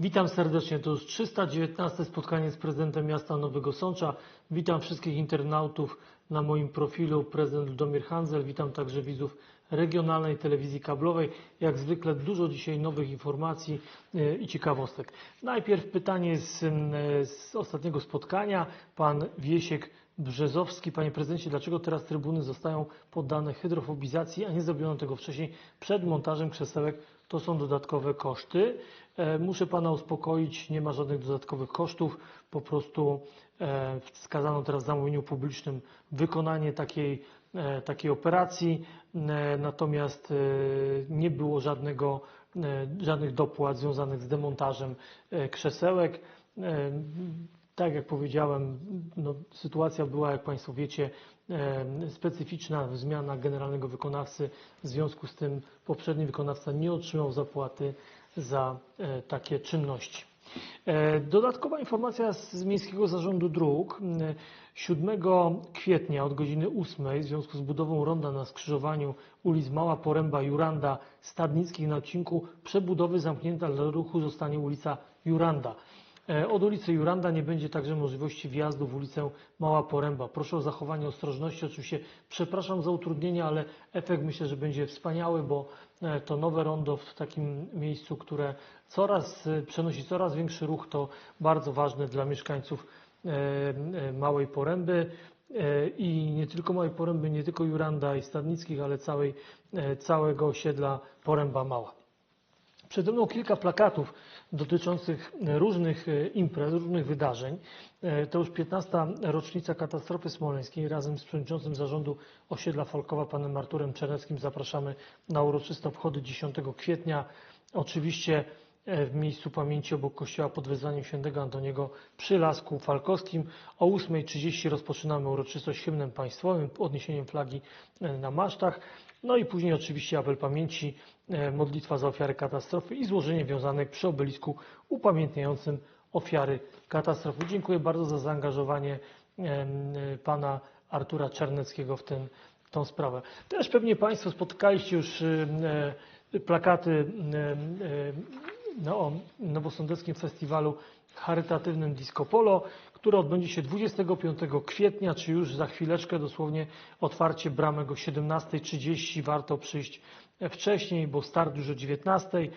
Witam serdecznie. To już 319 spotkanie z prezydentem miasta Nowego Sącza. Witam wszystkich internautów na moim profilu prezydent Ludomir Handzel. Witam także widzów regionalnej telewizji kablowej. Jak zwykle dużo dzisiaj nowych informacji e, i ciekawostek. Najpierw pytanie z, e, z ostatniego spotkania. Pan Wiesiek Brzezowski. Panie prezydencie, dlaczego teraz trybuny zostają poddane hydrofobizacji, a nie zrobiono tego wcześniej przed montażem krzesełek? To są dodatkowe koszty. E, Muszę Pana uspokoić, nie ma żadnych dodatkowych kosztów. Po prostu e, wskazano teraz w zamówieniu publicznym wykonanie takiej, e, takiej operacji, natomiast nie było żadnego, żadnych dopłat związanych z demontażem krzesełek. Tak jak powiedziałem, no, sytuacja była, jak Państwo wiecie, specyficzna, zmiana generalnego wykonawcy. W związku z tym poprzedni wykonawca nie otrzymał zapłaty za e, takie czynności. E, Dodatkowa informacja z Miejskiego Zarządu Dróg. E, 7 kwietnia od godziny 8 w związku z budową ronda na skrzyżowaniu ulic Mała Poręba Juranda Stadnickich na odcinku przebudowy zamknięta dla ruchu zostanie ulica Juranda. E, Od ulicy Juranda nie będzie także możliwości wjazdu w ulicę Mała Poręba. Proszę o zachowanie ostrożności. Oczywiście przepraszam za utrudnienia, ale efekt myślę, że będzie wspaniały, bo e, to nowe rondo w takim miejscu, które coraz e, przenosi coraz większy ruch, to bardzo ważne dla mieszkańców Małej Poręby i nie tylko Małej Poręby, nie tylko Juranda i Stadnickich, ale całej, całego osiedla Poręba Mała. Przede mną kilka plakatów dotyczących różnych e, imprez, różnych wydarzeń. E, To już 15. rocznica katastrofy smoleńskiej. Razem z przewodniczącym zarządu osiedla Falkowa, panem Arturem Czerneckim, zapraszamy na uroczyste obchody 10 kwietnia. Oczywiście e, w miejscu pamięci obok kościoła pod wezwaniem świętego Antoniego przy Lasku Falkowskim. O 8.30 rozpoczynamy uroczystość hymnem państwowym, odniesieniem flagi e, na masztach. No i później oczywiście apel pamięci, e, modlitwa za ofiary katastrofy i złożenie wiązanek przy obelisku upamiętniającym ofiary katastrofy. Dziękuję bardzo za zaangażowanie e, pana Artura Czerneckiego w ten, tą sprawę. Też pewnie Państwo spotkaliście już e, e, plakaty e, e, no, o Nowosądeckim Festiwalu Charytatywnym Disco Polo, które odbędzie się 25 kwietnia, czy już za chwileczkę, dosłownie otwarcie bramek o 17.30. Warto przyjść wcześniej, bo start już o 19.00.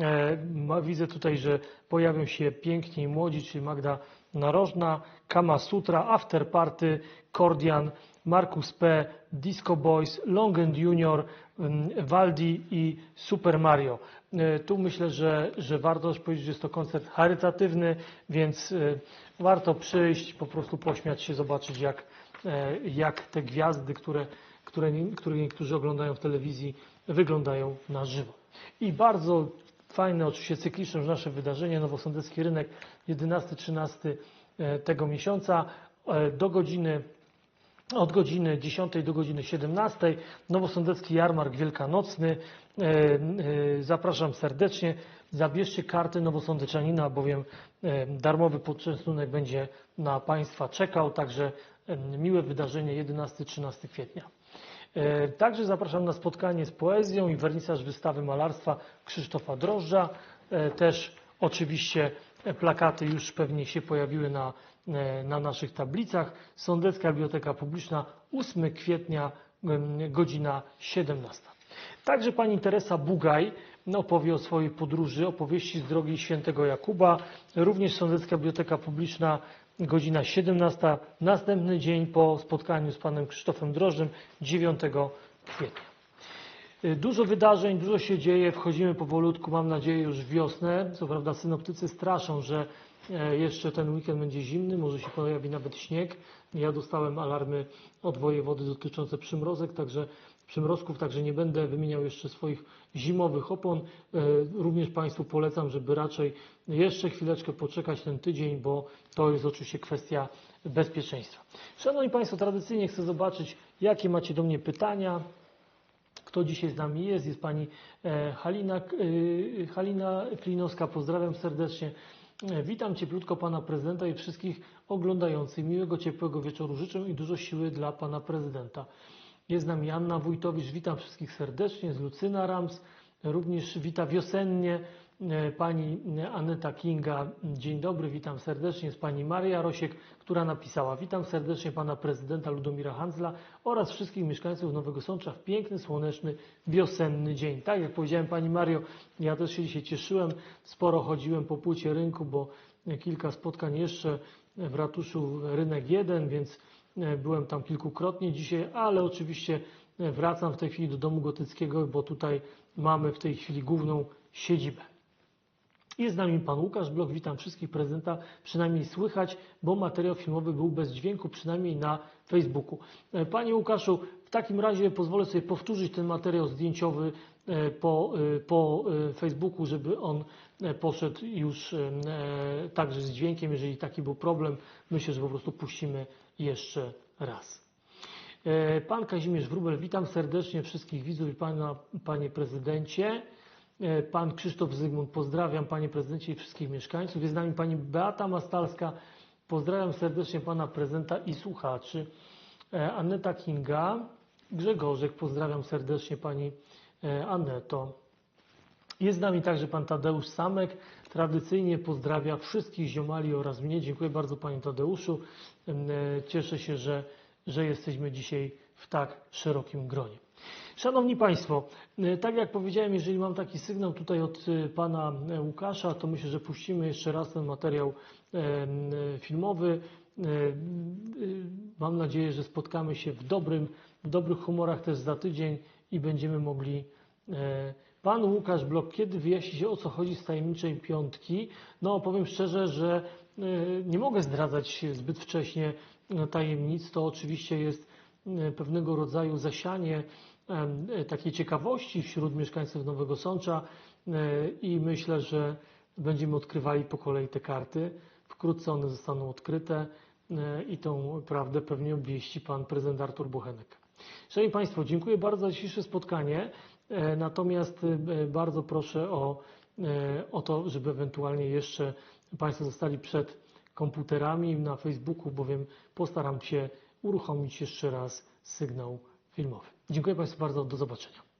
E, Widzę tutaj, że pojawią się piękni młodzi, czyli Magda Narożna, Kama Sutra, After Party, Kordian, Markus P., Disco Boys, Long and Junior, mm, Waldi i Super Mario. E, Tu myślę, że, że warto też powiedzieć, że jest to koncert charytatywny, więc e, warto przyjść, po prostu pośmiać się, zobaczyć jak, e, jak te gwiazdy, które, które, które niektórzy oglądają w telewizji, wyglądają na żywo. I bardzo fajne, oczywiście cykliczne już nasze wydarzenie, Nowosądecki Rynek, 11-13 e, tego miesiąca do godziny od godziny 10 do godziny 17. Nowosądecki Jarmark Wielkanocny. E, e, Zapraszam serdecznie. Zabierzcie karty Nowosądeczanina, bowiem e, darmowy poczęstunek będzie na Państwa czekał. Także miłe wydarzenie 11-13 kwietnia. Także zapraszam na spotkanie z poezją i wernisaż wystawy malarstwa Krzysztofa Drożdża. Też oczywiście plakaty już pewnie się pojawiły na, e, na naszych tablicach. Sądecka Biblioteka Publiczna 8 kwietnia godzina 17. Także pani Teresa Bugaj opowie o swojej podróży, opowieści z drogi świętego Jakuba. Również Sądecka Biblioteka Publiczna godzina 17. Następny dzień po spotkaniu z panem Krzysztofem Drożdżem 9 kwietnia. Y, Dużo wydarzeń, dużo się dzieje, wchodzimy powolutku, mam nadzieję już w wiosnę. Co prawda synoptycy straszą, że e, jeszcze ten weekend będzie zimny, może się pojawi nawet śnieg. Ja dostałem alarmy od wojewody dotyczące przymrozek, także przymrozków, także nie będę wymieniał jeszcze swoich zimowych opon. E, Również Państwu polecam, żeby raczej jeszcze chwileczkę poczekać ten tydzień, bo to jest oczywiście kwestia bezpieczeństwa. Szanowni Państwo, tradycyjnie chcę zobaczyć, jakie macie do mnie pytania. Kto dzisiaj z nami jest? Jest Pani e, Halina, e, Halina Klinowska. Pozdrawiam serdecznie. E, Witam cieplutko Pana Prezydenta i wszystkich oglądających. Miłego, ciepłego wieczoru życzę i dużo siły dla Pana Prezydenta. Jest z nami Anna Wójtowicz. Witam wszystkich serdecznie. Jest Lucyna Rams. Również wita wiosennie pani Aneta Kinga. Dzień dobry, witam serdecznie. Jest pani Maria Rosiek, która napisała: Witam serdecznie pana prezydenta Ludomira Handzla oraz wszystkich mieszkańców Nowego Sącza w piękny, słoneczny, wiosenny dzień. Tak jak powiedziałem pani Mario, ja też się dzisiaj cieszyłem. Sporo chodziłem po płycie rynku, bo kilka spotkań jeszcze w ratuszu Rynek 1, więc e, byłem tam kilkukrotnie dzisiaj, ale oczywiście e, wracam w tej chwili do domu gotyckiego, bo tutaj mamy w tej chwili główną siedzibę. Jest z nami pan Łukasz Blok, witam wszystkich prezydenta, przynajmniej słychać, bo materiał filmowy był bez dźwięku, przynajmniej na Facebooku. E, Panie Łukaszu, w takim razie pozwolę sobie powtórzyć ten materiał zdjęciowy e, po, e, po Facebooku, żeby on poszedł już także z dźwiękiem, jeżeli taki był problem. Myślę, że po prostu puścimy jeszcze raz. Pan Kazimierz Wróbel, witam serdecznie wszystkich widzów i pana, panie prezydencie. E, Pan Krzysztof Zygmunt, pozdrawiam panie prezydencie i wszystkich mieszkańców. Jest z nami pani Beata Mastalska, pozdrawiam serdecznie pana prezydenta i słuchaczy. E, Aneta Kinga, Grzegorzek, pozdrawiam serdecznie pani e, Aneto. Jest z nami także pan Tadeusz Samek. Tradycyjnie pozdrawia wszystkich ziomali oraz mnie. Dziękuję bardzo panie Tadeuszu. Cieszę się, że, że jesteśmy dzisiaj w tak szerokim gronie. Szanowni Państwo, e, tak jak powiedziałem, jeżeli mam taki sygnał tutaj od e, pana e, Łukasza, to myślę, że puścimy jeszcze raz ten materiał filmowy. Mam nadzieję, że spotkamy się w dobrym, w dobrych humorach też za tydzień i będziemy mogli. Pan Łukasz Blok, kiedy wyjaśni się o co chodzi z tajemniczej piątki? No, powiem szczerze, że nie mogę zdradzać zbyt wcześnie tajemnic. To oczywiście jest pewnego rodzaju zasianie takiej ciekawości wśród mieszkańców Nowego Sącza e, i myślę, że będziemy odkrywali po kolei te karty. Wkrótce one zostaną odkryte e, i tą prawdę pewnie obwieści pan prezydent Artur Bochenek. Szanowni Państwo, dziękuję bardzo za dzisiejsze spotkanie. E, Natomiast e, bardzo proszę o, e, o to, żeby ewentualnie jeszcze Państwo zostali przed komputerami na Facebooku, bowiem postaram się uruchomić jeszcze raz sygnał filmowy. Dziękuję Państwu bardzo, do zobaczenia.